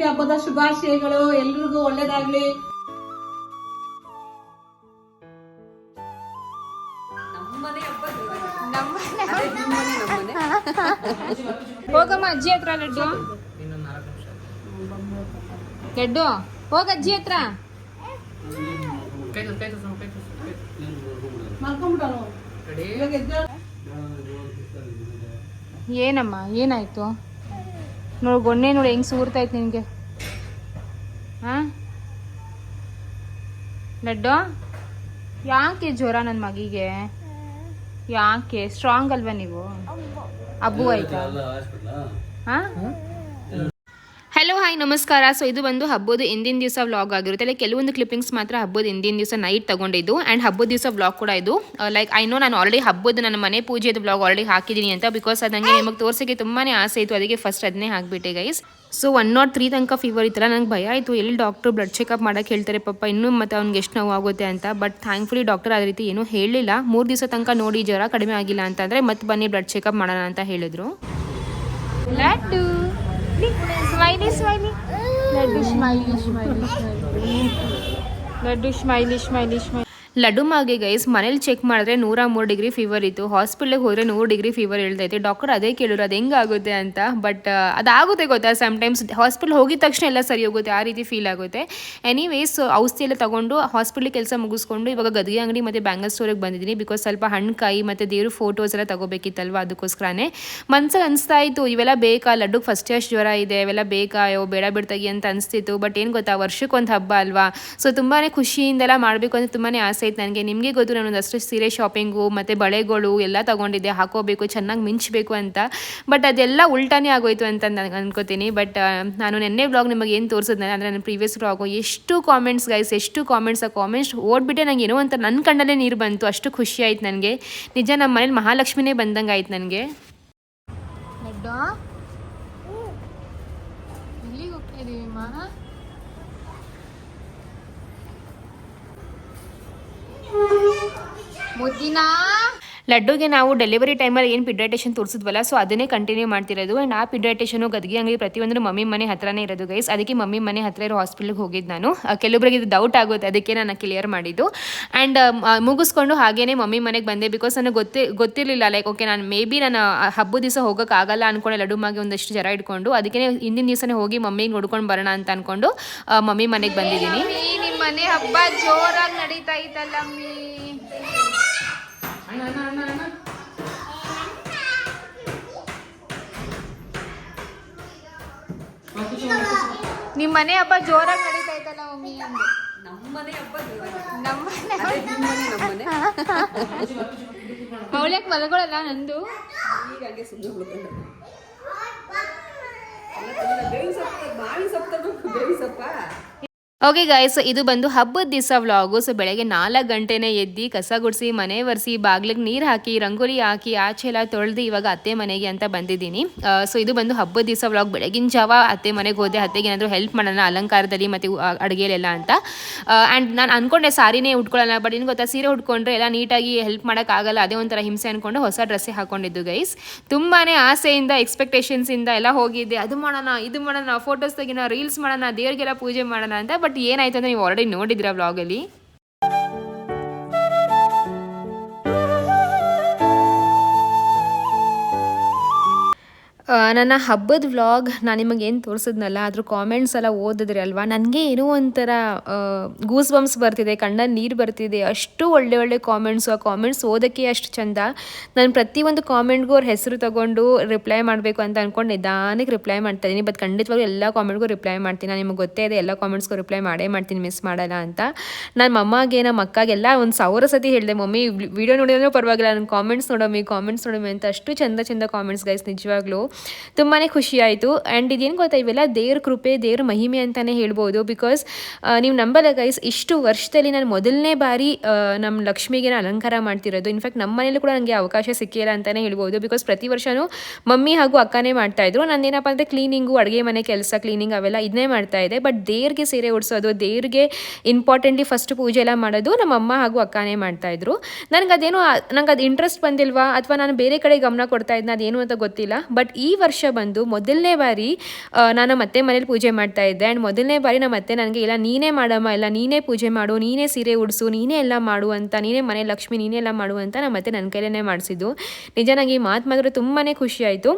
ವರಮಹಾಲಕ್ಷ್ಮಿ ಹಬ್ಬದ ಶುಭಾಶಯಗಳು ಎಲ್ರಿಗೂ ಒಳ್ಳೇದಾಗ್ಲಿ. ಹೋಗಮ್ಮ ಅಜ್ಜಿ ಹತ್ರ ಲಡ್ಡು. ಲಡ್ಡು? ಹೋಗ ಅಜ್ಜಿ ಹತ್ರ. ಏನಮ್ಮ ಏನಾಯ್ತು? ನೋಡು ಗೊಣ್ಣೆ ನೋಡು ಹೆಂಗ್ ಸೂರ್ತೈತೆ ನಿನ್ಗೆ. ಹಾ? ಲಡ್ಡು? ಯಾಕೆ ಜ್ವರ ನನ್ನ ಮಗಿಗೆ? ಯಾಕೆ? ಸ್ಟ್ರಾಂಗ್ ಅಲ್ವಾ ನೀವು? ಅಬ್ಬು ಆಯ್ತಾ? ಹಾ? ಹಾಯ್, ನಮಸ್ಕಾರ. ಸೊ ಇದು ಒಂದು ಹಬ್ಬದ ಹಿಂದಿನ ದಿವಸ ವ್ಲಾಗ್ ಆಗಿರುತ್ತೆ. ಲೈಕ್ ಕೆಲವೊಂದು ಕ್ಲಿಪ್ಪಿಂಗ್ಸ್ ಮಾತ್ರ ಹಬ್ಬದ ಹಿಂದಿನ ದಿವಸ ನೈಟ್ ತಗೊಂಡಿದ್ದು. ಆ್ಯಂಡ್ ಹಬ್ಬದ ದಿವಸ ವ್ಲಾಗ್ ಕೂಡ ಇದು. ಲೈಕ್ ಐ ನೋ ನಾನು ಆಲ್ರೆಡಿ ಹಬ್ಬದ ನನ್ನ ಮನೆ ಪೂಜೆದು ವ್ಲಾಗ್ ಆಲ್ರೆಡಿ ಹಾಕಿದ್ದೀನಿ ಅಂತ ಬಿಕಾಸ್ ಅದು ನನಗೆ ನಿಮಗೆ ತೋರಿಸೋಕ್ಕೆ ತುಂಬಾ ಆಸೆ ಇತ್ತು ಅದಕ್ಕೆ ಫಸ್ಟ್ ಅದನ್ನೇ ಹಾಕಿಬಿಟ್ಟೆ guys so one not three ತನಕ ಫೀವರ್ ಇತ್ತಲ್ಲ, ನಂಗೆ ಭಯ ಆಯಿತು. ಎಲ್ಲಿ ಡಾಕ್ಟ್ರು ಬ್ಲಡ್ ಚೆಕಪ್ ಮಾಡೋಕೆ ಹೇಳ್ತಾರೆ ಪಾಪ. ಇನ್ನೂ ಮತ್ತೆ ಅವ್ನಿಗೆ ಎಷ್ಟು ನೋವು ಆಗುತ್ತೆ ಅಂತ. ಬಟ್ ಥ್ಯಾಂಕ್ಫುಲಿ ಡಾಕ್ಟರ್ ಆ ರೀತಿ ಏನೂ ಹೇಳಿಲ್ಲ. ಮೂರು ದಿವಸ ತನಕ ನೋಡಿ ಜ್ವರ ಕಡಿಮೆ ಆಗಿಲ್ಲ ಅಂತಂದರೆ ಮತ್ತೆ ಬನ್ನಿ ಬ್ಲಡ್ ಚೆಕಪ್ ಮಾಡೋಣ ಅಂತ ಹೇಳಿದ್ರು. smiley. Let do smiley, smiley, smiley. Let do smiley, smiley, smiley. Laddu ಮಾಗೆ guys ಮನೇಲಿ ಚೆಕ್ ಮಾಡಿದ್ರೆ ನೂರ ಮೂರು ಡಿಗ್ರಿ ಫೀವರ್ ಇತ್ತು. ಹಾಸ್ಪಿಟ್ಲಿಗೆ ಹೋದರೆ ನೂರು ಡಿಗ್ರಿ ಫೀವರ್ ಹೇಳ್ತೈತೆ ಡಾಕ್ಟರ್ ಅದೇ ಕೇಳಿದ್ರು, ಅದು ಹೆಂಗಾಗುತ್ತೆ ಅಂತ? ಬಟ್ ಅದಾಗುತ್ತೆ ಗೊತ್ತಾ? ಸಮ್ಟೈಮ್ಸ್ ಹಾಸ್ಪಿಟ್ಲ್ ಹೋಗಿದ ತಕ್ಷಣ ಎಲ್ಲ ಸರಿ ಹೋಗುತ್ತೆ, ಆ ರೀತಿ ಫೀಲ್ ಆಗುತ್ತೆ. ಎನಿವೇಸ್ ಔಷಧಿ ಎಲ್ಲ ತಗೊಂಡು ಹಾಸ್ಪಿಟ್ಲಿಗೆ ಕೆಲಸ ಮುಗಿಸ್ಕೊಂಡು ಇವಾಗ ಗದಗಿ ಅಂಗಡಿ ಮತ್ತು ಬ್ಯಾಂಗಲ್ ಸ್ಟೋರಿಗೆ ಬಂದಿದ್ದೀನಿ. ಬಿಕಾಸ್ ಸ್ವಲ್ಪ ಹಣ್ಣುಕಾಯಿ ಮತ್ತು ದೇವ್ರ ಫೋಟೋಸ್ ಎಲ್ಲ ತಗೋಬೇಕಿತ್ತಲ್ವ ಅದಕ್ಕೋಸ್ಕರನೇ. ಮನ್ಸಲ್ಲಿ ಅನಿಸ್ತಾ ಇತ್ತು, ಇವೆಲ್ಲ ಬೇಕಾ? ಲಡ್ಡುಗೆ ಫಸ್ಟ್ ಅಷ್ಟು ಜ್ವರ ಇದೆ, ಇವೆಲ್ಲ ಬೇಕಾ? ಅಯ್ಯೋ, ಬೇಡ ಬಿಡ್ತಾಗಿ ಅಂತ ಅನಿಸ್ತಿತ್ತು. ಬಟ್ ಏನು ಗೊತ್ತಾ? ವರ್ಷಕ್ಕೊಂದು ಹಬ್ಬ ಅಲ್ವಾ? ಸೊ ತುಂಬಾ ಖುಷಿಯಿಂದೆಲ್ಲ ಮಾಡಬೇಕು ಅಂತ ತುಂಬಾ ಆಸೆ ಇತ್ತು ನನಗೆ ನಿಮಗೆ ಗೊತ್ತು ನಾನು ಒಂದಷ್ಟು ಸೀರೆ ಶಾಪಿಂಗು ಮತ್ತು ಬಳೆಗಳು ಎಲ್ಲ ತೊಗೊಂಡಿದ್ದೆ. ಹಾಕೋಬೇಕು, ಚೆನ್ನಾಗಿ ಮಿಂಚಬೇಕು ಅಂತ. ಬಟ್ ಅದೆಲ್ಲ ಉಲ್ಟಾನೇ ಆಗೋಯ್ತು ಅಂತ ನಾನು ಅನ್ಕೋತೀನಿ. ಬಟ್ ನಾನು ನಿನ್ನೆ ಬ್ಲಾಗ್ ನಿಮಗೆ ಏನು ತೋರಿಸಿದ್ನ ಅಂದರೆ ನನ್ನ ಪ್ರೀವಿಯಸ್ ಬ್ಲಾಗು ಎಷ್ಟು ಕಾಮೆಂಟ್ಸ್ ಗೈಸ್ ಎಷ್ಟು ಕಾಮೆಂಟ್ಸ್ ಆ ಕಾಮೆಂಟ್ಸ್ ಓದ್ಬಿಟ್ಟೆ ನಂಗೆ ಏನೋ ಅಂತ ನನ್ನ ಕಣ್ಣಲ್ಲೇ ನೀರು ಬಂತು. ಅಷ್ಟು ಖುಷಿ ಆಯ್ತು ನನಗೆ. ನಿಜ ನಮ್ಮ ಮನೇಲಿ ಮಹಾಲಕ್ಷ್ಮಿನೇ ಬಂದಂಗೆ ಆಯ್ತು ನನಗೆ ಎಲ್ಲಿಗೆ ಹೋಗ್ತಾ ಇದೀವಿ ಮಾ ಮುದ್ದಿನ? ಲಡ್ಡುಗೆ ನಾವು ಡೆಲಿವರಿ ಟೈಮಲ್ಲಿ ಏನು ಪಿಡ್ರೈಟೇಷನ್ ತೋರಿಸಿದ್ವಲ್ಲ ಸೊ ಅದನ್ನೇ ಕಂಟಿನ್ಯೂ ಮಾಡ್ತಿರೋದು. ಆ್ಯಂಡ್ ಆ ಪಿಡ್ರೈಟೇಷನು ಗದಗಿ ಅಂಗಡಿ ಪ್ರತಿಯೊಂದು ಮಮ್ಮಿ ಮನೆ ಹತ್ರನೇ ಇರೋದು ಗೈಸ್ ಅದಕ್ಕೆ ಮಮ್ಮಿ ಮನೆ ಹತ್ರ ಇರೋ ಹಾಸ್ಪಿಟ್ಲಿಗೆ ಹೋಗಿದ್ದು ನಾನು. ಕೆಲವೊಬ್ಬರಿಗೆ ಕೆಲವೊಬ್ರಿಗೆ ಇದು ಡೌಟ್ ಆಗುತ್ತೆ ಅದಕ್ಕೆ ನಾನು ಕ್ಲಿಯರ್ ಮಾಡಿದ್ದು. ಆ್ಯಂಡ್ ಮುಗಿಸ್ಕೊಂಡು ಹಾಗೇ ಮಮ್ಮಿ ಮನೆಗೆ ಬಂದೆ ಬಿಕಾಸ್ ನನಗೆ ಗೊತ್ತೇ ಗೊತ್ತಿರಲಿಲ್ಲ ಲೈಕ್ ಓಕೆ ನಾನು ಮೇ ಬಿ ನಾನು ಹಬ್ಬ ಹಬ್ಬದ ದಿವಸ ಹೋಗೋಕ್ಕಾಗಲ್ಲ ಅನ್ಕೊಂಡೆ ಲಡ್ಡು ಮಾಗೆ ಒಂದಷ್ಟು ಜರ ಇಟ್ಕೊಂಡು. ಅದಕ್ಕೆ ಹಿಂದಿನ ದಿವಸನೇ ಹೋಗಿ ಮಮ್ಮಿಗೆ ನೋಡ್ಕೊಂಡು ಬರೋಣ ಅಂತ ಅಂದ್ಕೊಂಡು ಮಮ್ಮಿ ಮನೆಗೆ ಬಂದಿದ್ದೀನಿ. ನಿಮ್ಮ ಮನೆ ಹಬ್ಬ ಜೋರಾಗಿ ನಡೀತಾ ಇತ್ತಲ್ಲ ನಿಮ್ಮ ಮನೆ ಹಬ್ಬ ಜೋರಾಗಿ ನಡೀತಾ ಇತ್ತಲ್ಲ ಮಮ್ಮಿ? ನಮ್ಮನೆ ಹಬ್ಬ? ನಿಮ್ಮನೆ ನಮ್ಮನೆ ಅವಳ್ಯಾಕೆ ಮಲಗೊಳಲ್ಲ ನಂದು? ಈಗ ಹಂಗೆ ಸುಮ್ಮನೆ ಉಳ್ಕೊಂಡು. ಬೇವಿ ಸೊಪ್ಪು ಮಾವಿನ ಸೊಪ್ಪು ತರ್ಬೇಕು ಬೇವಿನ ಸೊಪ್ಪ? ಓಕೆ ಗಾಯ್ಸ್ ಇದು ಬಂದು ಹಬ್ಬದ ದಿವಸ ವ್ಲಾಗು ಸೊ ಬೆಳಗ್ಗೆ ನಾಲ್ಕು ಗಂಟೆನೇ ಎದ್ದು ಕಸ ಗುಡಿಸಿ, ಮನೆ ಒರೆಸಿ, ಬಾಗ್ಲಿಗೆ ನೀರು ಹಾಕಿ, ರಂಗೋಲಿ ಹಾಕಿ, ಆಚೆ ಎಲ್ಲ ತೊಳೆದು ಇವಾಗ ಅತ್ತೆ ಮನೆಗೆ ಅಂತ ಬಂದಿದ್ದೀನಿ. ಸೊ ಇದು ಬಂದು ಹಬ್ಬದ ದಿವಸ ವ್ಲಾಗ್ ಬೆಳಗಿನ ಜಾವ ಅತ್ತೆ ಮನೆಗೆ ಹೋದೆ, ಅತ್ತೆಗೆ ಏನಾದರೂ ಹೆಲ್ಪ್ ಮಾಡೋಣ, ಅಲಂಕಾರದಲ್ಲಿ ಮತ್ತು ಅಡುಗೆಲೆಲ್ಲ ಅಂತ. ಆ್ಯಂಡ್ ನಾನು ಅನ್ಕೊಂಡೆ ಸಾರಿನೇ ಉಟ್ಕೊಳ್ಳೋಣ ಬಟ್ ಇನ್ನು ಗೊತ್ತಾ, ಸೀರೆ ಉಟ್ಕೊಂಡ್ರೆ ಎಲ್ಲ ನೀಟಾಗಿ ಹೆಲ್ಪ್ ಮಾಡೋಕ್ಕಾಗಲ್ಲ ಅದೇ ಒಂಥರ ಹಿಂಸೆ ಅಂದ್ಕೊಂಡು ಹೊಸ ಡ್ರೆಸ್ಸೇ ಹಾಕೊಂಡಿದ್ದು ಗೈಸ್ ತುಂಬಾ ಆಸೆಯಿಂದ ಎಕ್ಸ್ಪೆಕ್ಟೇಷನ್ಸಿಂದ ಎಲ್ಲ ಹೋಗಿದ್ದೆ. ಅದು ಮಾಡೋಣ, ಇದು ಮಾಡೋಣ ಫೋಟೋಸ್ ತೆಗಿನ ರೀಲ್ಸ್ ಮಾಡೋಣ, ದೇವರಿಗೆಲ್ಲ ಪೂಜೆ ಮಾಡೋಣ ಅಂತ ಬಟ್ ಏನಾಯ್ತು ಅಂದ್ರೆ ನೀವು ಆಲ್ರೆಡಿ ನೋಡಿದ್ರ ವ್ಲಾಗಲ್ಲಿ ನನ್ನ ಹಬ್ಬದ ವ್ಲಾಗ್ ನಾನು ನಿಮಗೆ ಏನು ತೋರಿಸಿದ್ನಲ್ಲ, ಅದ್ರ ಕಾಮೆಂಟ್ಸ್ ಎಲ್ಲ ಓದಿದ್ರಿ ಅಲ್ವಾ? ನನಗೆ ಏನೋ ಒಂಥರ ಗೂಸ್ ಬಂಪ್ಸ್ ಬರ್ತಿದೆ, ಕಣ್ಣಲ್ಲಿ ನೀರು ಬರ್ತಿದೆ, ಅಷ್ಟು ಒಳ್ಳೆ ಒಳ್ಳೆ ಕಾಮೆಂಟ್ಸು ಆ ಕಾಮೆಂಟ್ಸ್ ಓದೋಕ್ಕೆ ಅಷ್ಟು ಚಂದ. ನಾನು ಪ್ರತಿಯೊಂದು ಕಾಮೆಂಟ್ಗೂ ಅವ್ರ ಹೆಸರು ತಗೊಂಡು ರಿಪ್ಲೈ ಮಾಡಬೇಕು ಅಂತ ಅಂದ್ಕೊಂಡು ನಿಧಾನಕ್ಕೆ ರಿಪ್ಲೈ ಮಾಡ್ತಾ ಇದ್ದೀನಿ ಬಟ್ ಖಂಡಿತವಾಗ್ಲೂ ಎಲ್ಲ ಕಾಮೆಂಟ್ಗೂ ರಿಪ್ಲೈ ಮಾಡ್ತೀನಿ. ನಾನು ನಿಮಗೆ ಗೊತ್ತೇ ಇದೆ, ಎಲ್ಲ ಕಾಮೆಂಟ್ಸ್ಗೂ ರಿಪ್ಲೈ ಮಾಡೇ ಮಾಡ್ತೀನಿ ಮಿಸ್ ಮಾಡಲ್ಲ ಅಂತ. ನನ್ನ ಮಮ್ಮಗೆ ನಮ್ಮ ಅಕ್ಕಾಗೆಲ್ಲ ಒಂದು ಸಾವಿರ ಸತಿ ಹೇಳಿದೆ, ಮಮ್ಮಿ ವಿಡಿಯೋ ನೋಡಿದ್ರೂ ಪರವಾಗಿಲ್ಲ ನನ್ನ ಕಾಮೆಂಟ್ಸ್ ನೋಡಮ್ಮಿ ಕಾಮೆಂಟ್ಸ್ ನೋಡಮ್ಮಿ ಅಂತ ಅಷ್ಟು ಚಂದ ಚಂದ ಕಾಮೆಂಟ್ಸ್ ಗೈಸ್ ನಿಜವಾಗ್ಲೂ. ತುಂಬಾ ಖುಷಿ ಆಯಿತು ಆ್ಯಂಡ್ ಇದೇನು ಗೊತ್ತಾ ಇವೆಲ್ಲ? ದೇವ್ರ ಕೃಪೆ, ದೇವ್ರ ಮಹಿಮೆ ಅಂತಲೇ ಹೇಳ್ಬೋದು. ಬಿಕಾಸ್ ನೀವು ನಂಬಲ್ಲ ಗೈಸ್ ಇಷ್ಟು ವರ್ಷದಲ್ಲಿ ನಾನು ಮೊದಲನೇ ಬಾರಿ ನಮ್ಮ ಲಕ್ಷ್ಮಿಗೆ ನಾನು ಅಲಂಕಾರ ಮಾಡ್ತಿರೋದು. ಇನ್ಫ್ಯಾಕ್ಟ್ ನಮ್ಮ ಮನೇಲಿ ಕೂಡ ನನಗೆ ಅವಕಾಶ ಸಿಕ್ಕಿಲ್ಲ ಅಂತಲೇ ಹೇಳ್ಬೋದು. ಬಿಕಾಸ್ ಪ್ರತಿ ವರ್ಷವೂ ಮಮ್ಮಿ ಹಾಗೂ ಅಕ್ಕನೇ ಮಾಡ್ತಾಯಿದ್ರು ನಂದೇನಪ್ಪ ಅಂದರೆ ಕ್ಲೀನಿಂಗು ಅಡುಗೆ ಮನೆ ಕೆಲಸ ಕ್ಲೀನಿಂಗ್ ಅವೆಲ್ಲ ಇದನ್ನೇ ಮಾಡ್ತಾ ಇದೆ ಬಟ್ ದೇವ್ರಿಗೆ ಸೀರೆ ಉಡಿಸೋದು, ದೇವ್ರಿಗೆ ಇಂಪಾರ್ಟೆಂಟ್ಲಿ ಫಸ್ಟ್ ಪೂಜೆ ಎಲ್ಲ ಮಾಡೋದು ನಮ್ಮ ಅಮ್ಮ ಹಾಗೂ ಅಕ್ಕನೇ ಮಾಡ್ತಾಯಿದ್ರು ನನಗೆ ಅದೇನೋ ನಂಗೆ ಅದು ಇಂಟ್ರೆಸ್ಟ್ ಬಂದಿಲ್ವಾ? ಅಥವಾ ನಾನು ಬೇರೆ ಕಡೆ ಗಮನ ಕೊಡ್ತಾ ಇದ್ನ, ಅದೇನು ಅಂತ ಗೊತ್ತಿಲ್ಲ. ಬಟ್ ಈ ವರ್ಷ ಬಂದು ಮೊದಲನೇ ಬಾರಿ ನಾನು ಮತ್ತೆ ಮನೇಲಿ ಪೂಜೆ ಮಾಡ್ತಾ ಇದ್ದೆ. ಆ್ಯಂಡ್ ಮೊದಲನೇ ಬಾರಿ ನಮ್ಮ ಅತ್ತೆ ನನಗೆ, ಇಲ್ಲ, ನೀನೇ ಮಾಡಮ್ಮ, ಇಲ್ಲ, ನೀನೇ ಪೂಜೆ ಮಾಡು, ನೀನೇ ಸೀರೆ ಉಡಿಸು, ನೀನೇ ಎಲ್ಲ ಮಾಡು ಅಂತ, ನೀನೇ ಮನೆ ಲಕ್ಷ್ಮಿ, ನೀನೇ ಎಲ್ಲ ಮಾಡು ಅಂತ ನಮ್ಮ ಅತ್ತೆ ನನ್ನ ಕೈಲೇ ಮಾಡಿಸಿದ್ದು. ನಿಜ ನನಗೆ ಈ ಮಾತು ಮಾತ್ರ ತುಂಬಾ ಖುಷಿ ಆಯಿತು.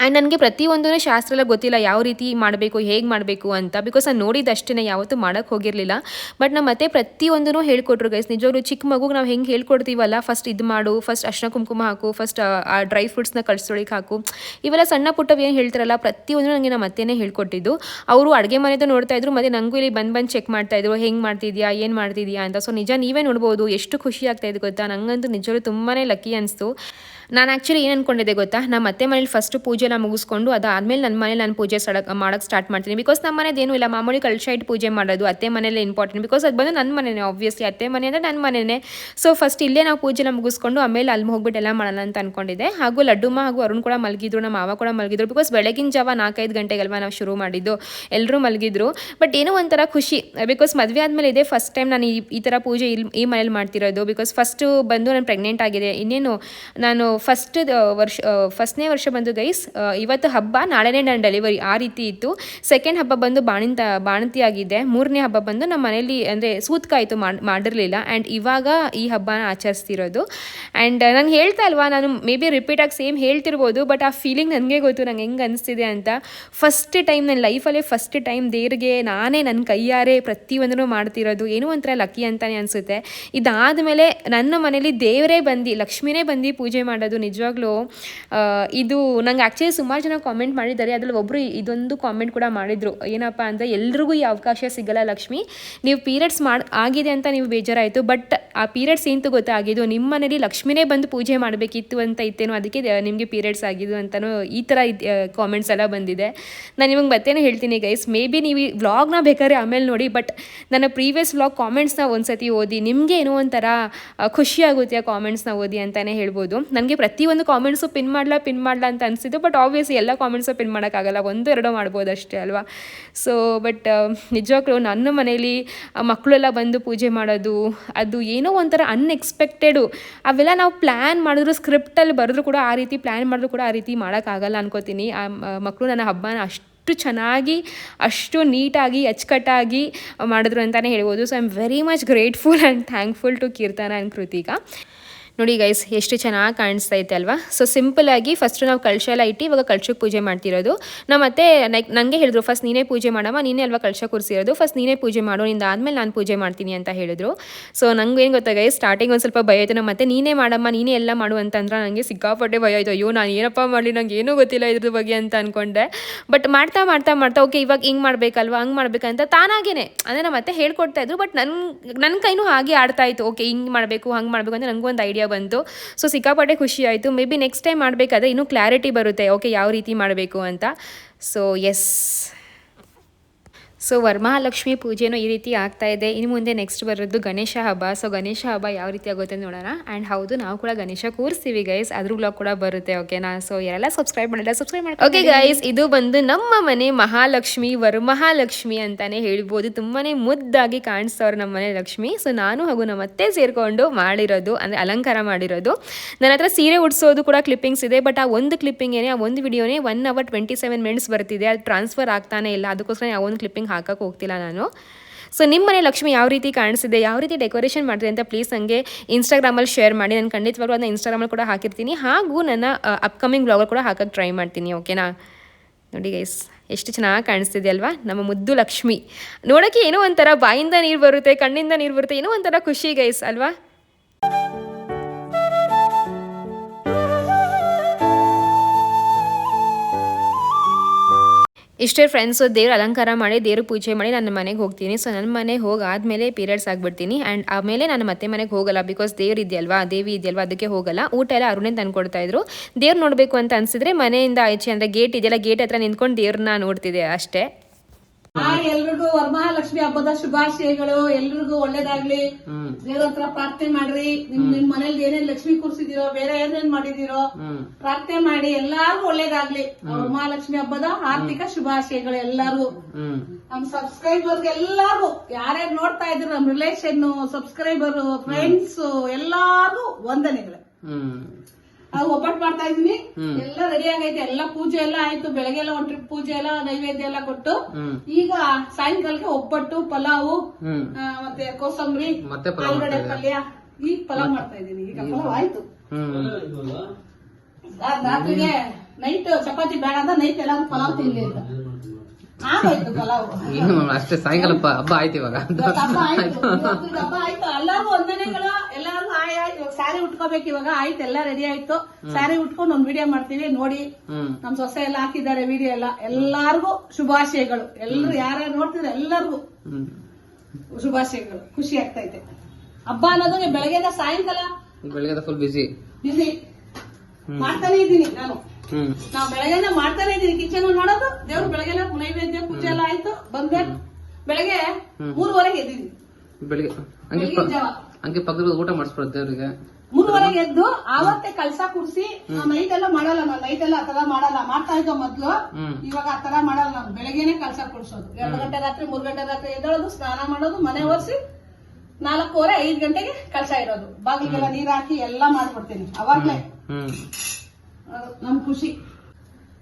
ಆ್ಯಂಡ್ ನನಗೆ ಪ್ರತಿಯೊಂದೂ ಶಾಸ್ತ್ರ ಎಲ್ಲ ಗೊತ್ತಿಲ್ಲ ಯಾವ ರೀತಿ ಮಾಡಬೇಕು, ಹೇಗೆ ಮಾಡಬೇಕು ಅಂತ. ಬಿಕಾಸ್ ನಾನು ನೋಡಿದಷ್ಟೇ ಯಾವತ್ತೂ ಮಾಡೋಕ್ಕೆ ಹೋಗಿರಲಿಲ್ಲ. ಬಟ್ ನಮ್ಮ ಮತ್ತೆ ಪ್ರತಿಯೊಂದೂ ಹೇಳ್ಕೊಟ್ರು ಗೈಸ್ ನಿಜವಾಗ್ಲೂ ಚಿಕ್ಕ ಮಗುಗೆ ನಾವು ಹೆಂಗೆ ಹೇಳ್ಕೊಡ್ತೀವಲ್ಲ? ಫಸ್ಟ್ ಇದು ಮಾಡು ಫಸ್ಟ್ ಅರ್ಶಿನ ಕುಂಕುಮ ಹಾಕು ಫಸ್ಟ್ ಆ ಡ್ರೈ ಫ್ರೂಟ್ಸ್ನ ಕಳ್ಸೊಳಿಕ್ಕೆ ಹಾಕು. ಇವೆಲ್ಲ ಸಣ್ಣ ಪುಟ್ಟವು ಏನು ಹೇಳ್ತಾರಲ್ಲ ಪ್ರತಿಯೊಂದು ನನಗೆ ನಮ್ಮ ಅತ್ತೆನೇ ಹೇಳ್ಕೊಟ್ಟಿದ್ದು. ಅವರು ಅಡುಗೆ ಮನೆದು ನೋಡ್ತಾ ಇದ್ರು, ಮತ್ತೆ ನನಗೂ ಇಲ್ಲಿ ಬಂದು ಬಂದು ಚೆಕ್ ಮಾಡ್ತಾ ಇದ್ರು, ಹೆಂಗೆ ಮಾಡ್ತಿದ್ಯಾ? ಏನು ಮಾಡ್ತಿದ್ಯಾ? ಅಂತ. ಸೊ ನಿಜ ನೀವೇ ನೋಡ್ಬೋದು, ಎಷ್ಟು ಖುಷಿ ಆಗ್ತಾ ಇದೆ ಗೊತ್ತಾ? ನನಗಂತೂ ನಿಜವಾಗ್ಲೂ ತುಂಬಾ ಲಕ್ಕಿ ಅನಿಸ್ತು. ನಾನು ಆ್ಯಕ್ಚುಲಿ ಏನು ಅಂದ್ಕೊಂಡಿದ್ದೆ ಗೊತ್ತಾ? ನಮ್ಮ ಅತ್ತೆ ಮನೇಲಿ ಫಸ್ಟ್ ಪೂಜೆನ ಮುಗಿಸ್ಕೊಂಡು ಅದಾದಮೇಲೆ ನನ್ನ ಮನೇಲಿ ನಾನು ಪೂಜೆ ಸಡಕ್ ಮಾಡೋಕ್ಕೆ ಸ್ಟಾರ್ಟ್ ಮಾಡ್ತೀನಿ. ಬಿಕಾಸ್ ನಮ್ಮ ಮನೇದೇನು ಇಲ್ಲ. ಮಾಮೂಲಿ ಕಳ್ಶ ಇಟ್ಟು ಪೂಜೆ ಮಾಡೋದು ಅತ್ತೆ ಮನೇಲೆ ಇಂಪಾರ್ಟೆಂಟ್ ಬಿಕಾಸ್ ಅದು ಬಂದು ನನ್ನ ಮನೆಯೇ ಆಬ್ವಿಯಸ್ಲಿ ಅತ್ತೆ ಮನೆ ಅಂದರೆ ನನ್ನ ಮನೆಯೇ ಸೊ ಫಸ್ಟ್ ಇಲ್ಲೇ ನಾವು ಪೂಜೆನ ಮುಗಿಸ್ಕೊಂಡು ಆಮೇಲೆ ಅಲ್ಲಿ ಹೋಗ್ಬಿಟ್ಟು ಎಲ್ಲ ಮಾಡೋಣ ಅಂತ ಅನ್ಕೊಂಡಿದ್ದೆ. ಹಾಗೂ ಲಡ್ಡುಮ್ಮ ಹಾಗೂ ಅರುಣ್ ಕೂಡ ಮಲಗಿದ್ರು, ನಮ್ಮ ಮಾವ ಕೂಡ ಮಲಗಿದ್ರು. ಬಿಕಾಸ್ ಬೆಳಗಿನ ಜಾವ ನಾಲ್ಕೈದು ಗಂಟೆಗಲ್ವ ನಾವು ಶುರು ಮಾಡಿದ್ದು. ಎಲ್ಲರೂ ಮಲಗಿದ್ರು. ಬಟ್ ಏನೋ ಒಂಥರ ಖುಷಿ. ಬಿಕಾಸ್ ಮದುವೆ ಆದಮೇಲೆ ಇದೆ ಫಸ್ಟ್ ಟೈಮ್ ನಾನು ಈ ಈ ಥರ ಪೂಜೆ ಇಲ್ಲಿ ಈ ಮನೇಲಿ ಮಾಡ್ತಿರೋದು. ಬಿಕಾಸ್ ಫಸ್ಟು ಬಂದು ನಾನು ಪ್ರೆಗ್ನೆಂಟ್ ಆಗಿದೆ. ಇನ್ನೇನು ನಾನು ಫಸ್ಟ್ ವರ್ಷ ಫಸ್ಟ್ನೇ ವರ್ಷ ಬಂದು ಗೈಸ್ ಇವತ್ತು ಹಬ್ಬ ನಾಳೆನೇ ನನ್ನ ಡೆಲಿವರಿ ಆ ರೀತಿ ಇತ್ತು. ಸೆಕೆಂಡ್ ಹಬ್ಬ ಬಂದು ಬಾಣಿಂತ ಬಾಣಂತಿ ಆಗಿದೆ ಮೂರನೇ ಹಬ್ಬ ಬಂದು ನಮ್ಮ ಮನೇಲಿ ಅಂದರೆ ಸೂತ್ಕಾಯಿತು ಮಾಡಿ, ಮಾಡಿರಲಿಲ್ಲ. ಆ್ಯಂಡ್ ಇವಾಗ ಈ ಹಬ್ಬನ ಆಚರಿಸ್ತಿರೋದು. ಆ್ಯಂಡ್ ನಾನು ಹೇಳ್ತಾ ಅಲ್ವಾ, ನಾನು ಮೇ ಬಿ ರಿಪೀಟಾಗಿ ಸೇಮ್ ಹೇಳ್ತಿರ್ಬೋದು ಬಟ್ ಆ ಫೀಲಿಂಗ್ ನನಗೆ ಗೊತ್ತು, ನಂಗೆ ಹೆಂಗೆ ಅನಿಸ್ತಿದೆ ಅಂತ. ಫಸ್ಟ್ ಟೈಮ್ ನನ್ನ ಲೈಫಲ್ಲೇ ಫಸ್ಟ್ ಟೈಮ್ ದೇವ್ರಿಗೆ ನಾನೇ ನನ್ನ ಕೈಯಾರೆ ಪ್ರತಿಯೊಂದನ್ನು ಮಾಡ್ತಿರೋದು. ಏನೂ ಒಂಥರ ಲಕ್ಕಿ ಅಂತಲೇ ಅನಿಸುತ್ತೆ. ಇದಾದಮೇಲೆ ನನ್ನ ಮನೇಲಿ ದೇವರೇ ಬಂದು, ಲಕ್ಷ್ಮೀನೇ ಬಂದು ಪೂಜೆ ಮಾಡೋದು ನಿಜವಾಗ್ಲೂ ಆ, ಇದು ನಂಗೆ ಆ್ಯಕ್ಚುಲಿ ಸುಮಾರು ಜನ ಕಾಮೆಂಟ್ ಮಾಡಿದ್ದಾರೆ. ಅದ್ರಲ್ಲಿ ಒಬ್ಬರು ಇದೊಂದು ಕಾಮೆಂಟ್ ಕೂಡ ಮಾಡಿದರು. ಏನಪ್ಪ ಅಂದರೆ ಎಲ್ರಿಗೂ ಈ ಅವಕಾಶ ಸಿಗಲ್ಲ ಲಕ್ಷ್ಮಿ. ನೀವು ಪೀರಿಯಡ್ಸ್ ಮಾಡಿ ಆಗಿದೆ ಅಂತ ನೀವು ಬೇಜಾರಾಯಿತು ಬಟ್ ಆ ಪೀರಿಯಡ್ಸ್ ಏನು ಗೊತ್ತಾ? ಆಗಿದ್ದು ನಿಮ್ಮ ಮನೇಲಿ ಲಕ್ಷ್ಮಿನೇ ಬಂದು ಪೂಜೆ ಮಾಡಬೇಕಿತ್ತು ಅಂತ ಇತ್ತೇನೋ ಅದಕ್ಕೆ ನಿಮಗೆ ಪೀರಿಯಡ್ಸ್ ಆಗಿದ್ದು ಅಂತಲೂ ಈ ಥರ ಕಾಮೆಂಟ್ಸ್ ಎಲ್ಲ ಬಂದಿದೆ. ನಾನು ನಿಮಗೆ ಮತ್ತೇನು ಹೇಳ್ತೀನಿ ಗೈಸ್ ಮೇ ಬಿ ನೀವು ಈ ವ್ಲಾಗ್ನ ಬೇಕಾದ್ರೆ ಆಮೇಲೆ ನೋಡಿ ಬಟ್ ನನ್ನ ಪ್ರೀವಿಯಸ್ ವ್ಲಾಗ್ ಕಾಮೆಂಟ್ಸ್ನ ಒಂದ್ಸತಿ ಓದಿ ನಿಮಗೆ ಏನೋ ಒಂಥರ ಖುಷಿಯಾಗುತ್ತೆ ಆ ಕಾಮೆಂಟ್ಸ್ನ ಓದಿ ಅಂತಲೇ ಹೇಳ್ಬೋದು. ನನಗೆ ಪ್ರತಿಯೊಂದು ಕಾಮೆಂಟ್ಸು ಪಿನ್ ಮಾಡಲ ಪಿನ್ ಮಾಡಲ ಅಂತ ಅನಿಸಿದ್ದು ಬಟ್ ಆಬ್ವಿಯಸ್ಲಿ ಎಲ್ಲ ಕಾಮೆಂಟ್ಸು ಪಿನ್ ಮಾಡೋಕ್ಕಾಗಲ್ಲ. ಒಂದು, ಎರಡೋ ಮಾಡ್ಬೋದು ಅಷ್ಟೇ ಅಲ್ವಾ? ಸೊ ಬಟ್ ನಿಜವಾಗ್ಲೂ ನನ್ನ ಮನೇಲಿ ಮಕ್ಕಳೆಲ್ಲ ಬಂದು ಪೂಜೆ ಮಾಡೋದು, ಅದು ಏನೋ ಒಂಥರ ಅನ್ಎಕ್ಸ್ಪೆಕ್ಟೆಡು ಅವೆಲ್ಲ ನಾವು ಪ್ಲ್ಯಾನ್ ಮಾಡಿದ್ರು ಸ್ಕ್ರಿಪ್ಟಲ್ಲಿ ಬರೆದ್ರು ಕೂಡ ಆ ರೀತಿ ಪ್ಲ್ಯಾನ್ ಮಾಡಿದ್ರು ಕೂಡ ಆ ರೀತಿ ಮಾಡೋಕ್ಕಾಗಲ್ಲ ಅನ್ಕೋತೀನಿ. ಆ ಮಕ್ಕಳು ನನ್ನ ಹಬ್ಬನ ಅಷ್ಟು ಅಷ್ಟು ಚೆನ್ನಾಗಿ, ಅಷ್ಟು ನೀಟಾಗಿ, ಅಚ್ಚುಕಟ್ಟಾಗಿ ಮಾಡಿದ್ರು ಅಂತಲೇ ಹೇಳ್ಬೋದು. So I am very much grateful and thankful to Keerthana and Krithika ನೋಡಿ ಗೈಸ್ ಎಷ್ಟು ಚೆನ್ನಾಗಿ ಕಾಣಿಸ್ತಾ ಐತೆ ಅಲ್ವಾ ಸೊ ಸಿಂಪಲಾಗಿ ಫಸ್ಟ್ ನಾವು ಕಳಶ ಎಲ್ಲ ಇಟ್ಟು ಇವಾಗ ಕಳಶಕ್ಕೆ ಪೂಜೆ ಮಾಡ್ತಿರೋದು. ನಮ್ಮ ಮತ್ತೆ ಲೈಕ್ ನನಗೆ ಹೇಳಿದ್ರು ಫಸ್ಟ್ ನೀನೇ ಪೂಜೆ ಮಾಡಮ್ಮ ನೀನೇ ಅಲ್ವಾ ಕಳಶ ಕೂರಿಸಿರೋದು. ಫಸ್ಟ್ ನೀನೇ ಪೂಜೆ ಮಾಡೋ ಆದಮೇಲೆ ನಾನು ಪೂಜೆ ಮಾಡ್ತೀನಿ ಅಂತ ಹೇಳಿದ್ರು. ಸೊ ಏನು ಗೊತ್ತಾ ಗೈಸ್ ಸ್ಟಾರ್ಟಿಂಗ್ ಒಂದು ಸ್ವಲ್ಪ ಭಯ ಆಯಿತು ನಮ್ಮ ಮತ್ತೆ ನೀನೇ ಮಾಡಮ್ಮ, ನೀನೇ ಎಲ್ಲ ಮಾಡು ಅಂತಂದ್ರೆ ನನಗೆ ಸಿಕ್ಕಾಪಟ್ಟೆ ಭಯ ಆಯಿತು ಅಯ್ಯೋ, ನಾನು ಏನಪ್ಪ ಮಾಡಲಿ, ನಂಗೆ ಏನೂ ಗೊತ್ತಿಲ್ಲ ಇದ್ರ ಬಗ್ಗೆ ಅಂತ ಅಂದ್ಕೊಂಡೆ ಬಟ್ ಮಾಡ್ತಾ ಮಾಡ್ತಾ ಮಾಡ್ತಾ ಓಕೆ ಇವಾಗ ಹಿಂಗೆ ಮಾಡಬೇಕಲ್ವಾ, ಹಂಗೆ ಮಾಡ್ಬೇಕಂತ ತಾನಾಗೇನೆ. ಅಂದರೆ ನಮ್ಮ ಮತ್ತೆ ಹೇಳ್ಕೊಡ್ತಾ ಇದ್ರು ಬಟ್ ನನ್ನ ನನ್ನ ಕೈನೂ ಹಾಗೆ ಆಡ್ತಾ ಇತ್ತು. ಓಕೆ ಹಿಂಗೆ ಮಾಡಬೇಕು, ಹಂಗೆ ಮಾಡಬೇಕು ಅಂತ ನನಗೂ ಒಂದು ಐಡಿಯಾ ಬಂತು. ಸೊ ಸಿಕ್ಕಾಪಟ್ಟೆ ಖುಷಿ ಆಯಿತು. ಮೇ ಬಿ ನೆಕ್ಸ್ಟ್ ಟೈಮ್ ಮಾಡಬೇಕಾದ್ರೆ ಇನ್ನೂ ಕ್ಲಾರಿಟಿ ಬರುತ್ತೆ. ಓಕೆ ಯಾವ ರೀತಿ ಮಾಡಬೇಕು ಅಂತ. ಸೊ ಎಸ್ ಸೊ ವರಮಹಾಲಕ್ಷ್ಮಿ ಪೂಜೆನೂ ಈ ರೀತಿ ಆಗ್ತಾ ಇದೆ. ಇನ್ನು ಮುಂದೆ ನೆಕ್ಸ್ಟ್ ಬರೋದು ಗಣೇಶ ಹಬ್ಬ. ಸೊ ಗಣೇಶ ಹಬ್ಬ ಯಾವ ರೀತಿ ಆಗುತ್ತೆ ನೋಡೋಣ? ಆ್ಯಂಡ್ ಹೌದು ನಾವು ಕೂಡ ಗಣೇಶ ಕೂರಿಸ್ತೀವಿ ಗೈಸ್ ಅದ್ರ ಬ್ಲಾಗ್ ಕೂಡ ಬರುತ್ತೆ ಓಕೆನಾ ಸೊ ಯಾರೆಲ್ಲ ಸಬ್ಸ್ಕ್ರೈಬ್ ಮಾಡಿಲ್ಲ ಸಬ್ಸ್ಕ್ರೈಬ್ ಮಾಡಿ ಓಕೆ ಗೈಸ್ ಇದು ಬಂದು ನಮ್ಮ ಮನೆ ಮಹಾಲಕ್ಷ್ಮಿ ವರಮಹಾಲಕ್ಷ್ಮಿ ಅಂತಾನೆ ಹೇಳ್ಬೋದು. ತುಂಬಾ ಮುದ್ದಾಗಿ ಕಾಣಿಸ್ತವ್ರು ನಮ್ಮ ಮನೆ ಲಕ್ಷ್ಮಿ. ಸೊ ನಾನು ಹಾಗೂ ನಮ್ಮ ಅತ್ತೆ ಸೇರಿಕೊಂಡು ಮಾಡಿರೋದು ಅಂದರೆ ಅಲಂಕಾರ ಮಾಡಿರೋದು. ನನ್ನ ಹತ್ರ ಸೀರೆ ಉಡ್ಸೋದು ಕೂಡ ಕ್ಲಿಪ್ಪಿಂಗ್ಸ್ ಇದೆ ಬಟ್ ಆ ಒಂದು ಕ್ಲಿಪ್ಪಿಂಗ್ ಏನೇ ಆ ಒಂದು ವಿಡಿಯೋನೇ one hour twenty seven minutes ಬರ್ತಿದೆ. ಅದು ಟ್ರಾನ್ಸ್ಫರ್ ಆಗ್ತಾನೆ ಇಲ್ಲ. ಅದಕ್ಕೋಸ್ಕರ ಆ ಒಂದು ಕ್ಲಿಪ್ಪಿಂಗ್ ಹಾಕಕ್ಕೆ ಹೋಗ್ತಿಲ್ಲ ನಾನು. ಸೊ ನಿಮ್ಮ ಮನೆ ಲಕ್ಷ್ಮಿ ಯಾವ ರೀತಿ ಕಾಣಿಸಿದೆ, ಯಾವ ರೀತಿ ಡೆಕೋರೇಷನ್ ಮಾಡಿದೆ ಅಂತ ಪ್ಲೀಸ್ ನನಗೆ ಇನ್ಸ್ಟಾಗ್ರಾಮಲ್ಲಿ ಶೇರ್ ಮಾಡಿ. ನಾನು ಖಂಡಿತವಾಗ್ಲೂ ಅದನ್ನ ಇನ್ಸ್ಟಾಗ್ರಾಮಲ್ಲಿ ಕೂಡ ಹಾಕಿರ್ತೀನಿ. ಹಾಗೂ ನನ್ನ ಅಪ್ಕಮಿಂಗ್ ಬ್ಲಾಗಲ್ಲಿ ಕೂಡ ಹಾಕಕ್ಕೆ ಟ್ರೈ ಮಾಡ್ತೀನಿ ಓಕೆನಾ ನೋಡಿ ಗೈಸ್ ಎಷ್ಟು ಚೆನ್ನಾಗಿ ಕಾಣಿಸ್ತಿದೆ ಅಲ್ವಾ? ನಮ್ಮ ಮುದ್ದು ಲಕ್ಷ್ಮಿ. ನೋಡೋಕ್ಕೆ ಏನೋ ಒಂಥರ ಬಾಯಿಂದ ನೀರು ಬರುತ್ತೆ, ಕಣ್ಣಿಂದ ನೀರು ಬರುತ್ತೆ, ಏನೋ ಒಂಥರ ಖುಷಿ ಗೈಸ್ ಅಲ್ವಾ? ಇಷ್ಟೇ ಫ್ರೆಂಡ್ಸು ದೇವ್ರ ಅಲಂಕಾರ ಮಾಡಿ, ದೇವ್ರ ಪೂಜೆ ಮಾಡಿ ನನ್ನ ಮನೆಗೆ ಹೋಗ್ತೀನಿ. ಸೊ ನನ್ನ ಮನೆಗೆ ಹೋಗಿ ಆದಮೇಲೆ ಪೀರಿಯಡ್ಸ್ ಆಗಿಬಿಡ್ತೀನಿ. ಆ್ಯಂಡ್ ಆಮೇಲೆ ನಾನು ಮತ್ತೆ ಮನೆಗೆ ಹೋಗಲ್ಲ ಬಿಕಾಸ್ ದೇವ್ರು ಇದೆಯಲ್ವಾ, ದೇವಿ ಇದೆಯಲ್ವಾ, ಅದಕ್ಕೆ ಹೋಗಲ್ಲ. ಊಟ ಎಲ್ಲ ಅರುಣೇ ತಂದುಕೊಡ್ತಾ ಇದ್ರು. ದೇವ್ರು ನೋಡಬೇಕು ಅಂತ ಅನಿಸಿದ್ರೆ ಮನೆಯಿಂದ ಆಚೆ ಅಂದರೆ ಗೇಟ್ ಇದೆಯಲ್ಲ ಗೇಟ್ ಹತ್ರ ನಿಂತ್ಕೊಂಡು ದೇವ್ರನ್ನ ನೋಡ್ತಿದ್ದೆ ಅಷ್ಟೇ. ಆ ಎಲ್ರಿಗೂ ವರಮಹಾಲಕ್ಷ್ಮಿ ಹಬ್ಬದ ಶುಭಾಶಯಗಳು. ಎಲ್ರಿಗೂ ಒಳ್ಳೇದಾಗ್ಲಿ. ದೇವ್ರ ಹತ್ರ ಪ್ರಾರ್ಥನೆ ಮಾಡ್ರಿ. ನಿಮ್ ನಿಮ್ ಮನೇಲಿ ಏನೇನ್ ಲಕ್ಷ್ಮಿ ಕೂರ್ಸಿದಿರೋ ಬೇರೆ ಏನೇನ್ ಮಾಡಿದಿರೋ ಪ್ರಾರ್ಥನೆ ಮಾಡಿ ಎಲ್ಲಾರ್ಗು ಒಳ್ಳೇದಾಗ್ಲಿ. ವರಮಹಾಲಕ್ಷ್ಮಿ ಹಬ್ಬದ ಆರ್ಥಿಕ ಶುಭಾಶಯಗಳು ಎಲ್ಲಾರು ನಮ್ ಸಬ್ಸ್ಕ್ರೈಬರ್ ಎಲ್ಲಾರ್ಗು ಯಾರ್ಯಾರು ನೋಡ್ತಾ ಇದ್ರು ನಮ್ ರಿಲೇಷನ್ ಸಬ್ಸ್ಕ್ರೈಬರ್ ಫ್ರೆಂಡ್ಸ್ ಎಲ್ಲಾರ್ಗು ವಂದನೆಗಳು. ಅದು ಒಬ್ಬಟ್ಟು ಮಾಡ್ತಾ ಇದೀನಿ ಎಲ್ಲ ರೆಡಿ ಆಗೈತೆ. ಎಲ್ಲ ಪೂಜೆ ಎಲ್ಲ ಆಯ್ತು. ಬೆಳಗ್ಗೆ ಎಲ್ಲ ಒಂದ್ ಟ್ರಿಪ್ ಪೂಜೆ ಎಲ್ಲ ನೈವೇದ್ಯ ಎಲ್ಲ ಕೊಟ್ಟು. ಈಗ ಸಾಯಂಕಾಲಕ್ಕೆ ಒಬ್ಬಟ್ಟು ಪಲಾವು ಮತ್ತೆ ಕೋಸಂಬರಿ ಮತ್ತೆ ಆಲೂಗಡ್ಡೆ ಪಲ್ಯ. ಈಗ ಪಲಾವ್ ಮಾಡ್ತಾ ಇದೀನಿ ಈಗ ಪಲಾವ್ ಆಯ್ತು. ರಾತ್ರಿಗೆ ನೈಟ್ ಚಪಾತಿ ಬೇಡ ಅಂತ ನೈಟ್ ಎಲ್ಲ ಪಲಾವ್ ತಿನ್ಲಿ ಅಂತ. ಆಗೋಯ್ತು ಪಲಾವ್ ಏನು ಅಷ್ಟೇ ಸಾಯಂಕಾಲ ಪ- ಹಬ್ಬ ಆಯ್ತು ಇವಾಗ. ಇವತ್ತು ಹಬ್ಬ ಆಯ್ತು ಇವತ್ತು ಹಬ್ಬ ಆಯ್ ಆಯ್ತು ಇವಾಗ ಸ್ಯಾರಿ ಉಟ್ಕೋಬೇಕು ಇವಾಗ ಆಯ್ತು ಎಲ್ಲ ರೆಡಿ ಆಯ್ತು. ಸ್ಯಾರಿ ಉಟ್ಕೊಂಡು ಒಂದ್ ವಿಡಿಯೋ ಮಾಡ್ತೀವಿ ನೋಡಿ. ನಮ್ ಸೊಸೆ ಎಲ್ಲ ಹಾಕಿದ್ದಾರೆ ವಿಡಿಯೋ ಎಲ್ಲ. ಎಲ್ಲಾರ್ಗು ಶುಭಾಶಯಗಳು. ಎಲ್ಲರೂ ಯಾರ್ಯಾರು ನೋಡ್ತಿದ್ರೆ ಎಲ್ಲರಿಗೂ ಶುಭಾಶಯಗಳು. ಖುಷಿ ಆಗ್ತೈತೆ ಹಬ್ಬ ಅನ್ನೋದು ಬೆಳಗ್ಗೆ ಸಾಯಂಕಾಲ ಬೆಳಗ್ಗೆ ಫುಲ್ ಬಿಸಿ ಬಿಸಿ ಮಾಡ್ತಾನೆ ಇದ್ದೀನಿ ನಾನು. ನಾವು ಬೆಳಗ್ಗೆ ಮಾಡ್ತಾನೆ ಇದೀವಿ ಕಿಚನ್ ಮಾಡೋದು ದೇವ್ರು ಬೆಳಗ್ಗೆ ನೈವೇದ್ಯ ಪೂಜೆ ಎಲ್ಲ ಆಯ್ತು ಬಂದೆ ಬೆಳಗ್ಗೆ ಮೂರುವರೆಗೆ ಎದ್ದಿದ್ವಿ. ಬೆಳಿಗ್ಗೆ ಹಂಗೆ ಬೆಳಗಿನ ಪ- ಜಾವ ಹಂಗೆ ಪಕ್ಕದ ಊಟ ಮಾಡಿಸ್ಬಿಡೋದು ದೇವ್ರಿಗೆ. ಮೂರುವರೆಗೆ ಎದ್ದು ಆವತ್ತೇ ಕಳ್ಸ ಕುಡ್ಸಿ ನೈಟ್ ಎಲ್ಲ ಮಾಡಲ್ಲ ನಾವು ನೈಟ್ ಎಲ್ಲ ಆತರ ಮಾಡಲ್ಲ. ಮಾಡ್ತಾ ಇದ್ದೋ ಮೊದ್ಲು ಇವಾಗ ಆತರ ಮಾಡಲ್ಲ ನಾವು. ಬೆಳಗ್ಗೆನೆ ಕಳ್ಸ ಕುಡ್ಸೋದು. ಎರಡು ಗಂಟೆ ರಾತ್ರಿ ಮೂರ್ ಗಂಟೆ ರಾತ್ರಿ ಎದ್ದೋದು ಸ್ನಾನ ಮಾಡೋದು ಮನೆ ಒರೆಸಿ ನಾಲ್ಕೂವರೆ ಐದ್ ಗಂಟೆಗೆ ಕಳ್ಸ ಇರೋದು ಬಾಗಿಲಿಗೆಲ್ಲ ನೀರ್ ಹಾಕಿ ಎಲ್ಲಾ ಮಾಡ್ಬಿಡ್ತೀನಿ ಅವಾಗ್ಲೇ. ಹ್ಮ್. ನಮ್ ಖುಷಿ.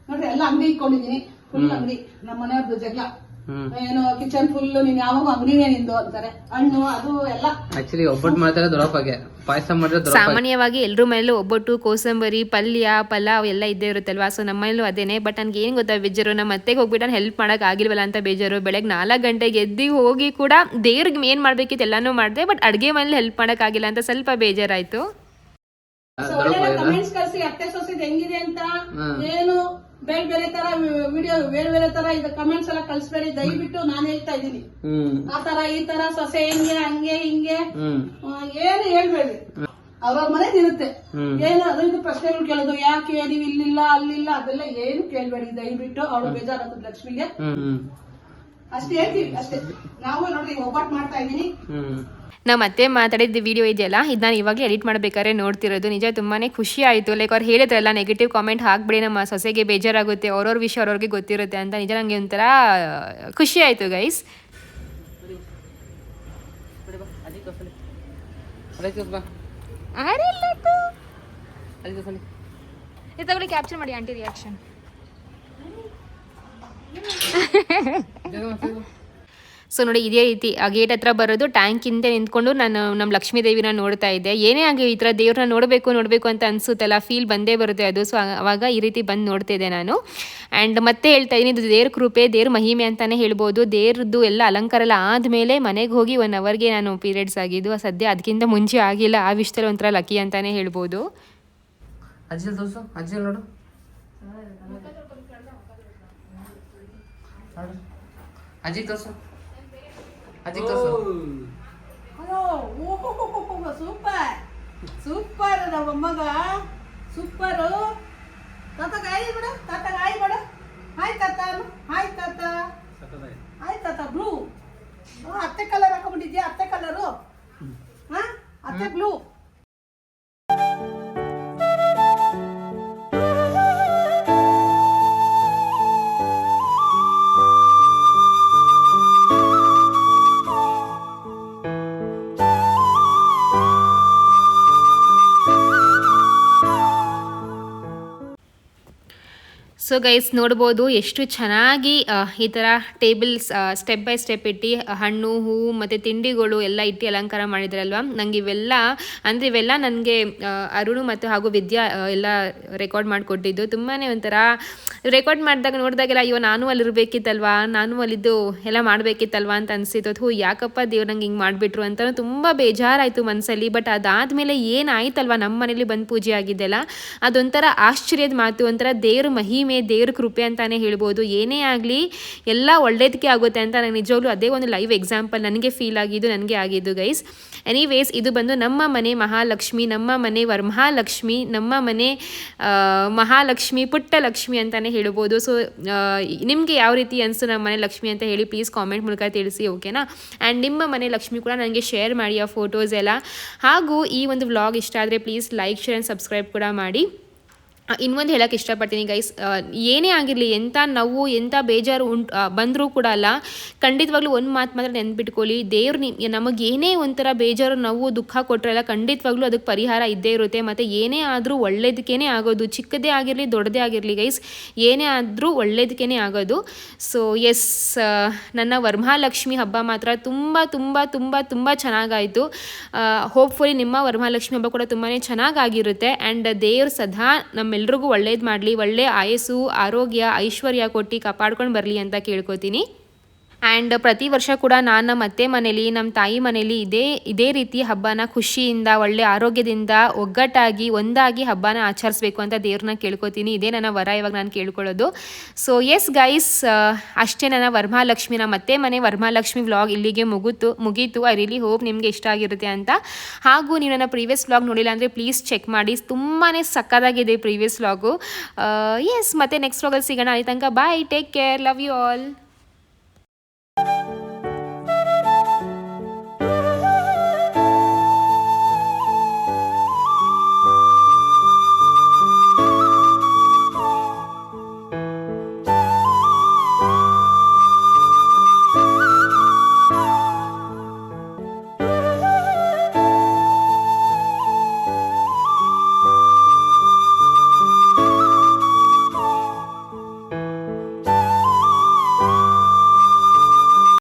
ನೋಡ್ರಿ ಎಲ್ಲ ಅಂಗಡಿ ಇಟ್ಕೊಂಡಿದೀನಿ ಫುಲ್ ಅಂಗಡಿ. ನಮ್ಮ ಮನೆಯವ್ರದ್ದು ಜಗಳ. ಏನು ಕಿಚನ್ ಫುಲ್ ನೀನ್ ಯಾವಾಗ ಅಂಗಡಿನೇ ನಿಂದು ಅಂತಾರೆ. ಹಣ್ಣು ಅದು ಎಲ್ಲ. ಆಕ್ಚುಲಿ ಒಬ್ಬಟ್ಟು ಮಾಡ್ತಾರೆ ದೊರಪಾಗೆ ಪಾಯಸ ಮಾಡಿದ್ರೆ ಸಾಮಾನ್ಯವಾಗಿ ಎಲ್ಲರೂ ಮನೇಲೂ ಒಬ್ಬಟ್ಟು ಕೋಸಂಬರಿ ಪಲ್ಯ ಪಲಾವ್ ಎಲ್ಲ ಇದ್ದೇ ಇರುತ್ತಲ್ವಾ? ಸೊ ನಮ್ಮ ಮನೇಲೂ ಅದೇನೆ. ಬಟ್ ನನಗೆ ಏನು ಗೊತ್ತಾ ಬೇಜಾರು ನಮ್ಮ ಅತ್ತೆಗೆ ಹೋಗ್ಬಿಟ್ಟು ನಾನು ಹೆಲ್ಪ್ ಮಾಡೋಕೆ ಆಗಿಲ್ವಲ್ಲ ಅಂತ ಬೇಜಾರು. ಬೆಳಗ್ಗೆ ನಾಲ್ಕು ಗಂಟೆಗೆ ಎದ್ದು ಹೋಗಿ ಕೂಡ ದೇವ್ರಿಗೆ ಏನು ಮಾಡ್ಬೇಕಿತ್ತು ಎಲ್ಲನೂ ಮಾಡಿದೆ ಬಟ್ ಅಡುಗೆ ಮನೇಲಿ ಹೆಲ್ಪ್ ಮಾಡೋಕ್ಕಾಗಿಲ್ಲ ಅಂತ ಸ್ವಲ್ಪ ಬೇಜಾರಾಯಿತು. ಕಮೆಂಟ್ಸ್ ಕಳ್ಸಿ ಅತ್ತೆ ಸೊಸೆದ್ ಹೆಂಗಿದೆ ಅಂತ ಏನು ಬೇರೆ ಬೇರೆ ತರ ವಿಡಿಯೋ ಬೇರೆ ಬೇರೆ ತರ ಇದು ಕಮೆಂಟ್ಸ್ ಎಲ್ಲ ಕಳ್ಸ್ಬೇಡಿ. ದಯವಿಟ್ಟು ನಾನು ಹೇಳ್ತಾ ಇದೀನಿ ಆ ತರ ಈ ತರ ಸೊಸೆ ಹೆಂಗೆ ಹಂಗೆ ಹಿಂಗೆ ಏನು ಹೇಳ್ಬೇಡಿ. ಅವ್ರವ್ರ ಮನೇಲಿ ಇರುತ್ತೆ ಏನು ಅದರಿಂದ ಪ್ರಶ್ನೆಗಳು ಕೇಳೋದು ಯಾಕೆ ನೀವು ಇಲ್ಲಿಲ್ಲ ಅಲ್ಲಿಲ್ಲ ಅದೆಲ್ಲ ಏನು ಕೇಳ್ಬೇಡಿ. ದಯವಿಟ್ಟು ಅವಳು ಬೇಜಾರಾಗ್ತದೆ ಲಕ್ಷ್ಮಿಗೆ. ಅಷ್ಟೇ ಹೇಳ್ತೀವಿ ಅಷ್ಟೇ. ನಾವು ನೋಡ್ರಿ ಒಬ್ಬಟ್ಟು ಮಾಡ್ತಾ ಇದೀನಿ ಹ್ಮ್. ನಾವು ಮತ್ತೆ ಮಾತಾಡಿದ ವಿಡಿಯೋ ಇದೆಯಲ್ಲ ಇದು ನಾನು ಇವಾಗ ಎಡಿಟ್ ಮಾಡಬೇಕಾದ್ರೆ ನೋಡ್ತಿರೋದು. ನಿಜ ತುಂಬಾ ಖುಷಿ ಆಯಿತು. ಲೈಕ್ ಅವ್ರು ಹೇಳಿದ್ರಲ್ಲ ನೆಗೆಟಿವ್ ಕಾಮೆಂಟ್ ಹಾಕ್ಬಿಡಿ ನಮ್ಮ ಸೊಸೆಗೆ ಬೇಜಾರಾಗುತ್ತೆ ಅವ್ರವ್ರ ವಿಷಯ ಅವ್ರವ್ರಿಗೆ ಗೊತ್ತಿರುತ್ತೆ ಅಂತ. ನಿಜ ನನಗೆ ಒಂಥರ ಖುಷಿ ಆಯಿತು ಗೈಸ್ ತಗೊಳ್ಳಿ ಕ್ಯಾಪ್ಚರ್ ಮಾಡಿ ಆಂಟಿ ರಿಯಾಕ್ಷನ್ ಸೊ ನೋಡಿ, ಇದೇ ರೀತಿ, ಆ ಗೇಟ್ ಹತ್ರ ಬರೋದು ಟ್ಯಾಂಕ್ ಹಿಂದೆ ನಿಂತ್ಕೊಂಡು ನಾನು ನಮ್ಮ ಲಕ್ಷ್ಮೀ ದೇವಿನ ನೋಡ್ತಾ ಇದ್ದೆ. ಏನೇ ಆಗಿ ಈ ಥರ ದೇವ್ರನ್ನ ನೋಡಬೇಕು ನೋಡಬೇಕು ಅಂತ ಅನಿಸುತ್ತಲ್ಲ ಫೀಲ್ ಬಂದೇ ಬರುತ್ತೆ ಅದು. ಸೊ ಆವಾಗ ಈ ರೀತಿ ಬಂದು ನೋಡ್ತಿದ್ದೆ ನಾನು. ಆ್ಯಂಡ್ ಮತ್ತೆ ಹೇಳ್ತಾ ಇದ್ದೀನಿ, ಇದು ದೇವ್ರ ಕೃಪೆ, ದೇವ್ರ ಮಹಿಮೆ ಅಂತಲೇ ಹೇಳ್ಬೋದು. ದೇವ್ರದ್ದು ಎಲ್ಲ ಅಲಂಕಾರ ಎಲ್ಲ ಆದಮೇಲೆ ಮನೆಗೆ ಹೋಗಿ ಒನ್ ಅವರ್ಗೆ ನಾನು ಪೀರಿಯಡ್ಸ್ ಆಗಿದ್ದು ಸದ್ಯ ಅದಕ್ಕಿಂತ ಮುಂಚೆ ಆಗಿಲ್ಲ. ಆ ವಿಷಯದಲ್ಲಿ ಒಂಥರ ಲಕ್ಕಿ ಅಂತಲೇ ಹೇಳ್ಬೋದು. ನೋಡು. ಅಜ್ಜಿ ತೋರ್ಸು ಅಜ್ಜಿ ತೋರ್ಸು ಸೂಪರ್ ಸೂಪರ್ ನಮ್ಮ ಮೊಮ್ಮಗ ಸೂಪರ್ ತಾತ ಗಾಯಿ ಬಿಡು ತಾತ ಗಾಯಿ ಬಿಡು ಸೊ ಗೈಸ್ ನೋಡ್ಬೋದು ಎಷ್ಟು ಚೆನ್ನಾಗಿ ಈ ಥರ ಟೇಬಲ್ಸ್ ಸ್ಟೆಪ್ ಬೈ ಸ್ಟೆಪ್ ಇಟ್ಟು ಹಣ್ಣು ಹೂವು ಮತ್ತು ತಿಂಡಿಗಳು ಎಲ್ಲ ಇಟ್ಟು ಅಲಂಕಾರ ಮಾಡಿದ್ರಲ್ವ? ನನಗೆ ಇವೆಲ್ಲ, ಅಂದರೆ ಇವೆಲ್ಲ ನನಗೆ ಅರುಣು ಮತ್ತು ಹಾಗೂ ವಿದ್ಯಾ ಎಲ್ಲ ರೆಕಾರ್ಡ್ ಮಾಡಿಕೊಟ್ಟಿದ್ದು. ತುಂಬಾ ಒಂಥರ ರೆಕಾರ್ಡ್ ಮಾಡಿದಾಗ ನೋಡಿದಾಗೆಲ್ಲ, ಅಯ್ಯೋ, ನಾನು ಅಲ್ಲಿರ್ಬೇಕಿತ್ತಲ್ವಾ? ನಾನು ಅಲ್ಲಿದ್ದು ಎಲ್ಲ ಮಾಡಬೇಕಿತ್ತಲ್ವಾ? ಅಂತ ಅನಿಸಿತ್ತು. ಅಥವಾ ಯಾಕಪ್ಪ ದೇವ್ರು ನಂಗೆ ಹಿಂಗೆ ಮಾಡಿಬಿಟ್ರು ಅಂತ ತುಂಬ ಬೇಜಾರಾಯಿತು ಮನಸ್ಸಲ್ಲಿ ಬಟ್ ಅದಾದಮೇಲೆ ಏನಾಯ್ತಲ್ವಾ? ನಮ್ಮ ಮನೇಲಿ ಬಂದು ಪೂಜೆ ಆಗಿದ್ದೆಲ್ಲ. ಅದೊಂಥರ ಆಶ್ಚರ್ಯದ ಮಾತು, ಒಂಥರ ದೇವ್ರ ಮಹಿಮೆ ದೇವ್ರ ಕೃಪೆ ಅಂತಾನೆ ಹೇಳ್ಬೋದು. ಏನೇ ಆಗಲಿ ಎಲ್ಲ ಒಳ್ಳೇದಕ್ಕೆ ಆಗುತ್ತೆ ಅಂತ ನನಗೆ ನಿಜವಾಗ್ಲೂ ಅದೇ ಒಂದು ಲೈವ್ ಎಕ್ಸಾಂಪಲ್ ನನಗೆ ಫೀಲ್ ಆಗಿದ್ದು, ನನಗೆ ಆಗಿದ್ದು ಗೈಸ್ ಎನಿವೇಸ್ ಇದು ಬಂದು ನಮ್ಮ ಮನೆ ಮಹಾಲಕ್ಷ್ಮಿ, ನಮ್ಮ ಮನೆ ವರಮಹಾಲಕ್ಷ್ಮಿ ನಮ್ಮ ಮನೆ ಮಹಾಲಕ್ಷ್ಮಿ ಪುಟ್ಟ ಲಕ್ಷ್ಮಿ ಅಂತಲೇ ಹೇಳ್ಬೋದು ಸೊ ನಿಮಗೆ ಯಾವ ರೀತಿ ಅನಿಸ್ತು ನಮ್ಮ ಮನೆ ಲಕ್ಷ್ಮಿ ಅಂತ ಹೇಳಿ ಪ್ಲೀಸ್ ಕಾಮೆಂಟ್ ಮೂಲಕ ತಿಳಿಸಿ ಓಕೆನಾ ಆ್ಯಂಡ್ ನಿಮ್ಮ ಮನೆ ಲಕ್ಷ್ಮಿ ಕೂಡ ನನಗೆ ಶೇರ್ ಮಾಡಿ ಆ ಫೋಟೋಸ್ ಎಲ್ಲ. ಹಾಗೂ ಈ ಒಂದು ವ್ಲಾಗ್ ಇಷ್ಟ ಆದರೆ please like share and subscribe ಕೂಡ ಮಾಡಿ. ಇನ್ನೊಂದು ಹೇಳಕ್ಕೆ ಇಷ್ಟಪಡ್ತೀನಿ ಗೈಸ್ ಏನೇ ಆಗಿರಲಿ ಎಂಥ ನೋವು ಎಂಥ ಬೇಜಾರು ಉಂಟು ಬಂದರೂ ಕೂಡ ಅಲ್ಲ, ಖಂಡಿತವಾಗ್ಲೂ ಒಂದು ಮಾತು ಮಾತ್ರ ನೆನ್ಪಿಟ್ಕೊಳ್ಳಿ. ದೇವ್ರು ನಿ ನಮಗೆ ಏನೇ ಒಂಥರ ಬೇಜಾರು, ನೋವು, ದುಃಖ ಕೊಟ್ಟರೆಲ್ಲ ಖಂಡಿತವಾಗ್ಲೂ ಅದಕ್ಕೆ ಪರಿಹಾರ ಇದ್ದೇ ಇರುತ್ತೆ. ಮತ್ತು ಏನೇ ಆದರೂ ಒಳ್ಳೇದಕ್ಕೇ ಆಗೋದು, ಚಿಕ್ಕದೇ ಆಗಿರಲಿ, ದೊಡ್ಡದೇ ಆಗಿರಲಿ ಗೈಸ್ ಏನೇ ಆದರೂ ಒಳ್ಳೇದಕ್ಕೇ ಆಗೋದು. ಸೊ ಎಸ್ ನನ್ನ ವರಮಹಾಲಕ್ಷ್ಮಿ ಹಬ್ಬ ಮಾತ್ರ ತುಂಬ ತುಂಬ ತುಂಬ ತುಂಬ ಚೆನ್ನಾಗಾಯಿತು. ಹೋಪ್ಫುಲಿ ನಿಮ್ಮ ವರಮಹಾಲಕ್ಷ್ಮಿ ಹಬ್ಬ ಕೂಡ ತುಂಬಾ ಚೆನ್ನಾಗಾಗಿರುತ್ತೆ. ಆ್ಯಂಡ್ ದೇವ್ರು ಸದಾ ನಮ್ಮೆಲ್ರಿಗೂ ಒಳ್ಳೇದು ಮಾಡಲಿ ಒಳ್ಳೆ ಆಯಸ್ಸು ಆರೋಗ್ಯ ಐಶ್ವರ್ಯ ಕೊಟ್ಟು ಕಾಪಾಡ್ಕೊಂಡು ಬರಲಿ ಅಂತ ಕೇಳ್ಕೊತೀನಿ. ಆ್ಯಂಡ್ ಪ್ರತಿ ವರ್ಷ ಕೂಡ ನಾನು ನಮ್ಮ ಅತ್ತೆ ಮನೇಲಿ ನಮ್ಮ ತಾಯಿ ಮನೇಲಿ ಇದೇ ಇದೇ ರೀತಿ ಹಬ್ಬನ ಖುಷಿಯಿಂದ, ಒಳ್ಳೆ ಆರೋಗ್ಯದಿಂದ ಒಗ್ಗಟ್ಟಾಗಿ, ಒಂದಾಗಿ ಹಬ್ಬನ ಆಚರಿಸ್ಬೇಕು ಅಂತ ದೇವ್ರನ್ನ ಕೇಳ್ಕೊತೀನಿ. ಇದೇ ನನ್ನ ವರ ಇವಾಗ ನಾನು ಕೇಳ್ಕೊಳ್ಳೋದು. ಸೊ ಎಸ್ ಗೈಸ್ ಅಷ್ಟೇ ನನ್ನ ವರ್ಮಾಲಕ್ಷ್ಮಿ ನಮ್ಮ ಅತ್ತೆ ಮನೆ ವರ್ಮಾಲಕ್ಷ್ಮಿ ವ್ಲಾಗ್ ಇಲ್ಲಿಗೆ ಮುಗಿತು, ಮುಗೀತು. ಐ ರಿಲಿ ಹೋಪ್ ನಿಮಗೆ ಇಷ್ಟ ಆಗಿರುತ್ತೆ ಅಂತ. ಹಾಗೂ ನೀವು ನನ್ನ ಪ್ರೀವಿಯಸ್ ವ್ಲಾಗ್ ನೋಡಿಲ್ಲ ಅಂದರೆ ಪ್ಲೀಸ್ ಚೆಕ್ ಮಾಡಿ. ತುಂಬಾ ಸಕ್ಕತ್ತಾಗಿದೆ ಪ್ರೀವಿಯಸ್ ವ್ಲಾಗು ಎಸ್ ಮತ್ತೆ ನೆಕ್ಸ್ಟ್ ವ್ಲಾಗಲ್ಲಿ ಸಿಗೋಣ. ಅಲ್ಲಿ ತನಕ bye take care love you all